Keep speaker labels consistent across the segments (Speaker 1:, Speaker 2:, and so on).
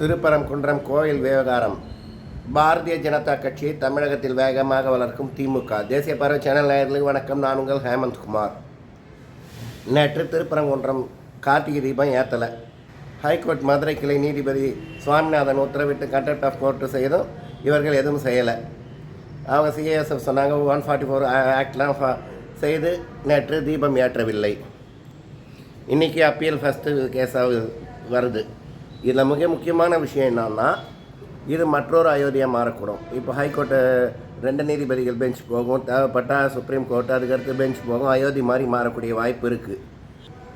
Speaker 1: திருப்பரங்குன்றம் கோயில் விவகாரம். பாரதிய ஜனதா கட்சியை தமிழகத்தில் வேகமாக வளர்க்கும் திமுக. தேசிய பறவை சேனல் நேயர்களுக்கு வணக்கம். நான் உங்கள் ஹேமந்த் குமார். நேற்று திருப்பரங்குன்றம் கார்த்திகை தீபம் ஏற்றலை ஹைகோர்ட் மதுரை கிளை நீதிபதி சுவாமிநாதன் உத்தரவிட்டு கண்டக்ட் ஆஃப் கோர்ட்டு செய்தும் இவர்கள் எதுவும் செய்யலை. அவங்க சிஏஎஸ்எஃப் சொன்னாங்க ஒன் ஃபார்ட்டி ஃபோர் ஆக்ட்லாம் செய்து நேற்று தீபம் ஏற்றவில்லை. இன்றைக்கி அப்பீல் ஃபஸ்ட்டு கேஸாக வருது. இதில் மிக முக்கியமான விஷயம் என்னன்னா இது மற்றொரு அயோத்தியாக மாறக்கூடும். இப்போ ஹைகோர்ட்டு ரெண்டு நீதிபதிகள் பெஞ்ச் போகும் தேவைப்பட்டால் சுப்ரீம் கோர்ட் அதுக்கடுத்து பெஞ்ச் போகும் அயோத்தி மாதிரி மாறக்கூடிய வாய்ப்பு இருக்குது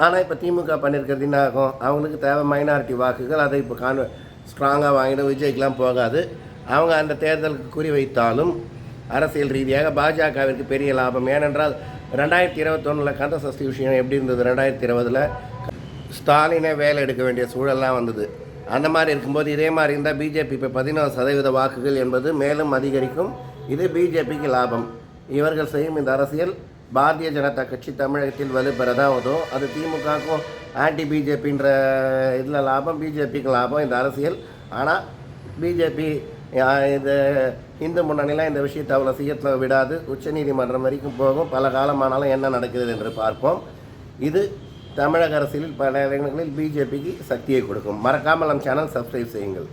Speaker 1: ஆனால் இப்போ திமுக பண்ணியிருக்கிறது என்ன ஆகும்? அவங்களுக்கு தேவை மைனாரிட்டி வாக்குகள் அதை இப்போ கான் ஸ்ட்ராங்காக வாங்கிட்டு விஜய்க்கெலாம் போகாது. அவங்க அந்த தேர்தலுக்கு குறிவைத்தாலும் அரசியல் ரீதியாக பாஜகவிற்கு பெரிய லாபம். ஏனென்றால் ரெண்டாயிரத்தி இருபத்தொன்னில் கந்த சஷ்டி விஷயம் எப்படி இருந்தது? ரெண்டாயிரத்தி இருபதில் ஸ்டாலினே வேலை எடுக்க வேண்டிய சூழல்லாம் வந்தது. அந்த மாதிரி இருக்கும்போது இதே மாதிரி இருந்தால் பிஜேபி இப்போ பதினோரு சதவீத வாக்குகள் என்பது மேலும் அதிகரிக்கும். இது பிஜேபிக்கு லாபம். இவர்கள் செய்யும் இந்த அரசியல் பாரதிய ஜனதா கட்சி தமிழகத்தில் வலுப்பெற உதவும் அது திமுகவுக்கும் ஆன்டி பிஜேபின்ற இதில் லாபம் பிஜேபிக்கு லாபம் இந்த அரசியல். ஆனால் பிஜேபி இது இந்து முன்னணிலாம் இந்த விஷயத்தை அவ்வளோ சீக்கிரத்தில் விடாது. உச்சநீதிமன்றம் வரைக்கும் போகும். பல காலமானாலும் என்ன நடக்கிறது என்று பார்ப்போம். இது தமிழக அரசியலில் பல இடங்களில் பிஜேபிக்கு சக்தியை கொடுக்கும். மறக்காமல் நம் சேனல் சப்ஸ்கிரைப் செய்யுங்கள்.